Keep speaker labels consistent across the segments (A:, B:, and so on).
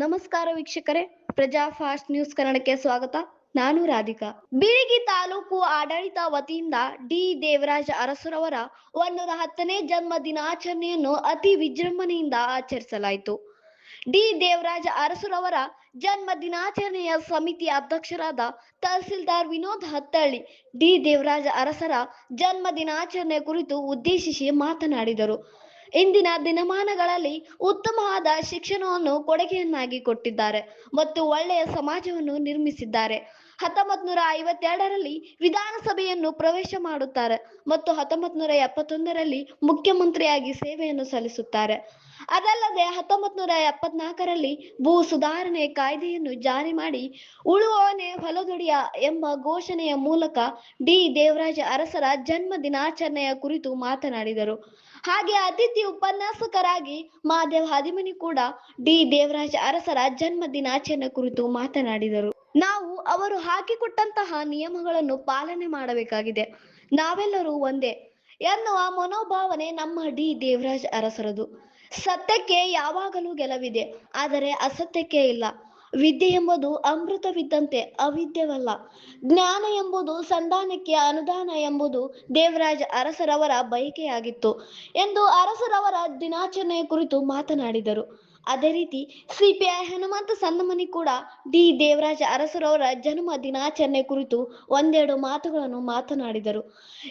A: ನಮಸ್ಕಾರ ವೀಕ್ಷಕರೇ. ಪ್ರಜಾ ಫಾಸ್ಟ್ ನ್ಯೂಸ್ ಕನ್ನಡಕ್ಕೆ ಸ್ವಾಗತ. ನಾನು ರಾಧಿಕಾ. ಬೀಳಿಗಿ ತಾಲೂಕು ಆಡಳಿತ ವತಿಯಿಂದ ಡಿ ದೇವರಾಜ ಅರಸುರವರ ಒಂದೂರ ಹತ್ತನೇ ಜನ್ಮ ದಿನಾಚರಣೆಯನ್ನು ಅತಿ ವಿಜೃಂಭಣೆಯಿಂದ ಆಚರಿಸಲಾಯಿತು. ಡಿ ದೇವರಾಜ ಅರಸುರವರ ಜನ್ಮ ದಿನಾಚರಣೆಯ ಸಮಿತಿ ಅಧ್ಯಕ್ಷರಾದ ತಹಸೀಲ್ದಾರ್ ವಿನೋದ್ ಹತ್ತಳ್ಳಿ, ಡಿ ದೇವರಾಜ ಅರಸರ ಜನ್ಮ ದಿನಾಚರಣೆ ಕುರಿತು ಉದ್ದೇಶಿಸಿ ಮಾತನಾಡಿದರು. ಇಂದಿನ ದಿನಮಾನಗಳಲ್ಲಿ ಉತ್ತಮವಾದ ಶಿಕ್ಷಣವನ್ನು ಕೊಡುಗೆಯನ್ನಾಗಿ ಕೊಟ್ಟಿದ್ದಾರೆ ಮತ್ತು ಒಳ್ಳೆಯ ಸಮಾಜವನ್ನು ನಿರ್ಮಿಸಿದ್ದಾರೆ. ಹತ್ತೊಂಬತ್ ನೂರ ಐವತ್ತೆರಡರಲ್ಲಿ ವಿಧಾನಸಭೆಯನ್ನು ಪ್ರವೇಶ ಮಾಡುತ್ತಾರೆ ಮತ್ತು ಹತ್ತೊಂಬತ್ ನೂರ ಎಪ್ಪತ್ತೊಂದರಲ್ಲಿ ಮುಖ್ಯಮಂತ್ರಿಯಾಗಿ ಸೇವೆಯನ್ನು ಸಲ್ಲಿಸುತ್ತಾರೆ. ಅದಲ್ಲದೆ ಹತ್ತೊಂಬತ್ ನೂರ ಎಪ್ಪತ್ನಾಲ್ಕರಲ್ಲಿ ಭೂ ಸುಧಾರಣೆ ಕಾಯ್ದೆಯನ್ನು ಜಾರಿ ಮಾಡಿ ಉಳುವವನೇ ಹೊಲದುಡಿಯ ಎಂಬ ಘೋಷಣೆಯ ಮೂಲಕ ಡಿ. ದೇವರಾಜ ಅರಸರ ಜನ್ಮ ದಿನಾಚರಣೆಯ ಕುರಿತು ಮಾತನಾಡಿದರು. ಹಾಗೆ ಅತಿಥಿ ಉಪನ್ಯಾಸಕರಾಗಿ ಮಹಾದೇವ್ ಹದಿಮನಿ ಕೂಡ ಡಿ. ದೇವರಾಜ ಅರಸರ ಜನ್ಮ ದಿನಾಚರಣೆ ಕುರಿತು ಮಾತನಾಡಿದರು. ನಾವು ಅವರು ಹಾಕಿಕೊಟ್ಟಂತಹ ನಿಯಮಗಳನ್ನು ಪಾಲನೆ ಮಾಡಬೇಕಾಗಿದೆ. ನಾವೆಲ್ಲರೂ ಒಂದೇ ಎನ್ನುವ ಮನೋಭಾವನೆ ನಮ್ಮ ಡಿ. ದೇವರಾಜ್ ಅರಸರದು. ಸತ್ಯಕ್ಕೆ ಯಾವಾಗಲೂ ಗೆಲವಿದೆ, ಆದರೆ ಅಸತ್ಯಕ್ಕೆ ಇಲ್ಲ. ವಿದ್ಯೆ ಎಂಬುದು ಅಮೃತವಿದ್ದಂತೆ ಅವಿದ್ಯವಲ್ಲ. ಜ್ಞಾನ ಎಂಬುದು ಸಂಧಾನಕ್ಕೆ ಅನುದಾನ ಎಂಬುದು ದೇವರಾಜ ಅರಸರವರ ಬಯಕೆಯಾಗಿತ್ತು ಎಂದು ಅರಸರವರ ದಿನಾಚರಣೆಯ ಕುರಿತು ಮಾತನಾಡಿದರು. ಅದೇ ರೀತಿ ಸಿಪಿಐ ಹನುಮಂತ ಸಂದಮನಿ ಕೂಡ ಡಿ ದೇವರಾಜ ಅರಸರವರ ಜನ್ಮ ದಿನಾಚರಣೆ ಕುರಿತು ಒಂದೆರಡು ಮಾತುಗಳನ್ನು ಮಾತನಾಡಿದರು.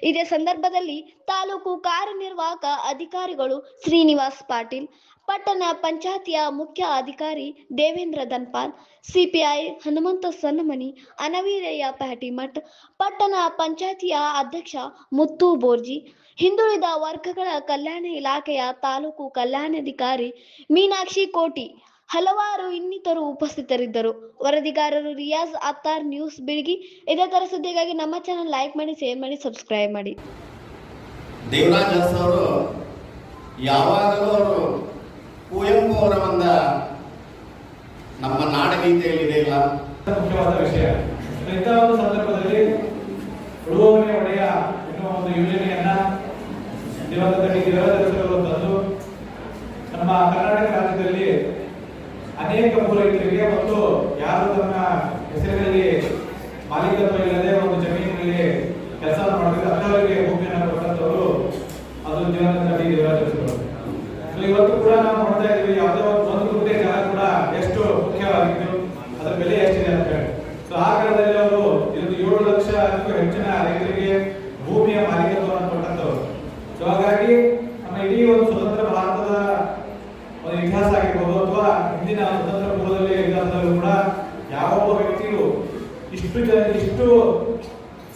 A: ಇದೇ ಸಂದರ್ಭದಲ್ಲಿ ತಾಲೂಕು ಕಾರ್ಯನಿರ್ವಾಹಕ ಅಧಿಕಾರಿಗಳು ಶ್ರೀನಿವಾಸ್ ಪಾಟೀಲ್ ಪಟ್ಟಣ ಪಂಚಾಯತಿಯ ಮುಖ್ಯ ಅಧಿಕಾರಿ ದೇವೇಂದ್ರ ಧನ್ಪಾಲ್, ಸಿಪಿಐ ಹನುಮಂತ ಸನ್ನಮನಿ ಅನವೀರಯ್ಯ ಪ್ಯಾಟಿಮಠ್ ಪಟ್ಟಣ ಪಂಚಾಯತಿಯ ಅಧ್ಯಕ್ಷ ಮುತ್ತು ಬೋರ್ಜಿ, ಹಿಂದುಳಿದ ವರ್ಗಗಳ ಕಲ್ಯಾಣ ಇಲಾಖೆಯ ತಾಲೂಕು ಕಲ್ಯಾಣಾಧಿಕಾರಿ ಮೀನಾಕ್ಷಿ ಕೋಟಿ, ಹಲವಾರು ಇನ್ನಿತರು ಉಪಸ್ಥಿತರಿದ್ದರು. ವರದಿಗಾರರು ರಿಯಾಜ್ ಅತ್ತಾರ್ ನ್ಯೂಸ್ ಬಿಳಿಗಿ. ಇದೇ ತರ ಸುದ್ದಿಗಾಗಿ ನಮ್ಮ ಚಾನಲ್ ಲೈಕ್ ಮಾಡಿ ಶೇರ್ ಮಾಡಿ ಸಬ್ಸ್ಕ್ರೈಬ್ ಮಾಡಿ.
B: ದೇವರಾಜ್ ಅವರು ಯಾವಾಗಲೂ ಅವರು ಕುವೆಂಪು ಅವರ ಒಂದ ನಮ್ಮ ನಾಡಗೀತೆಯಲ್ಲಿ ಇದೆ ಇಲ್ಲ
C: ಮುಖ್ಯವಾದ ವಿಷಯ. ಇಂತಹ ಒಂದು ಸಂದರ್ಭದಲ್ಲಿ ಉಳುವವನೇ ಒಡೆಯ ಎನ್ನುವ ಒಂದು ಯೋಜನೆಯನ್ನ ದಿವಂಗತರಿಗೆ ದೇವರಾಜರು ತಂದು ನಮ್ಮ ಕರ್ನಾಟಕ ರಾಜ್ಯದಲ್ಲಿ ಅನೇಕ ಪೂರೈತರಿಗೆ ಮತ್ತು ಯಾರು ತಮ್ಮ ಹೆಸರಿನಲ್ಲಿ ಮಾಲೀಕತ್ವ ಇಲ್ಲದೆ ಒಂದು ಜಮೀನಿನಲ್ಲಿ ಕೆಲಸ ಮಾಡಿದ್ರೆ ಅಂತವರಿಗೆ ಭೂಮಿಯನ್ನು ಕೊಟ್ಟಂತವರು ಅದು ದಿವಂಗತ ಇವತ್ತು ಕೂಡ ನಾವು ನೋಡ್ತಾ ಇದ್ದೀವಿ, ಯಾವುದೇ ಒಂದು ಗುಂಟೆ ಜಾಗ ಕೂಡ ಎಷ್ಟು ಮುಖ್ಯವಾಗಿತ್ತು ಅದರ ಬೆಲೆ ಎಷ್ಟಿದೆ ಅಂತ ಹೇಳಿ. ಸೊ ಆ ಕಾಲದಲ್ಲಿ ಅವರು ಇದು ಏಳು ಲಕ್ಷ ಹೆಚ್ಚಿನ ರೈತರಿಗೆ ಭೂಮಿಯ ಮಾಲೀಕತ್ವವನ್ನು ಕೊಟ್ಟಂತವರು ಸೊ ಹಾಗಾಗಿ ನಮ್ಮ ಇಡೀ ಒಂದು ಸ್ವತಂತ್ರ ಭಾರತದ ಒಂದು ಇತಿಹಾಸ ಆಗಿರ್ಬೋದು, ಅಥವಾ ಹಿಂದಿನ ಸ್ವತಂತ್ರ ಪೂರ್ವದಲ್ಲಿ ಇತಿಹಾಸದಲ್ಲೂ ಕೂಡ ಯಾವೊಬ್ಬ ವ್ಯಕ್ತಿಯು ಇಷ್ಟು ಜನ, ಇಷ್ಟು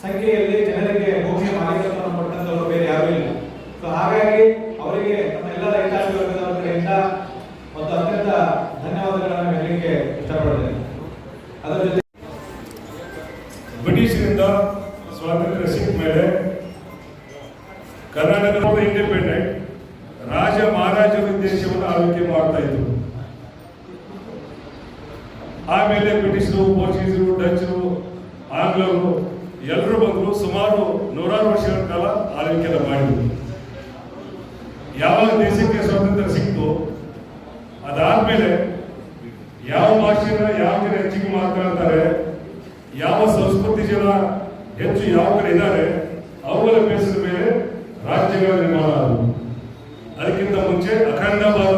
C: ಸಂಖ್ಯೆಯಲ್ಲಿ ಜನರಿಗೆ ಭೂಮಿಯ ಮಾಲೀಕತ್ವವನ್ನು ಕೊಟ್ಟಂತವರು ಬೇರೆ ಯಾರೂ ಇಲ್ಲ ಸೊ ಹಾಗಾಗಿ ಅವರಿಗೆ ನಮ್ಮ ಎಲ್ಲ ರೈತಾಪಿ ವರ್ಗದವರ ಕಡೆಯಿಂದ ಒಂದು ಅತ್ಯಂತ ಧನ್ಯವಾದಗಳನ್ನು ಹೇಳಲಿಕ್ಕೆ ಇಷ್ಟಪಡ್ತೇನೆ. ಅದರ ಜೊತೆ
D: ಬ್ರಿಟಿಷರಿಂದ ಸ್ವಾತಂತ್ರ್ಯ ಸಿಕ್ಕ ಮೇಲೆ ಕರ್ನಾಟಕ ಇಂಡಿಪೆಂಡೆಂಟ್ ರಾಜ ಮಹಾರಾಜರ ದೇಶವನ್ನು ಆಳ್ವಿಕೆ ಮಾಡ್ತಾ ಇದ್ರು. ಆಮೇಲೆ ಬ್ರಿಟಿಷರು, ಪೋರ್ಚುಗೀಸರು ಡಚ್ಚರು ಆಂಗ್ಲರು ಎಲ್ಲರೂ ಬಂದರು ಸುಮಾರು ನೂರಾರು ವರ್ಷಗಳ ಯಾವ ಭಾಷೆನ ಯಾವ ಕಡೆ ಹೆಚ್ಚಿಗೆ ಮಾತನಾಡ್ತಾರೆ ಯಾವ ಸಂಸ್ಕೃತಿ ಜನ ಹೆಚ್ಚು ಯಾವ ಕಡೆ ಇದ್ದಾರೆ, ಅವುಗಳ ಬೇಸಿದ ಮೇಲೆ ರಾಜ್ಯಗಳ ನಿರ್ಮಾಣ ಅದಕ್ಕಿಂತ ಮುಂಚೆ ಅಖಂಡ ಭಾರತ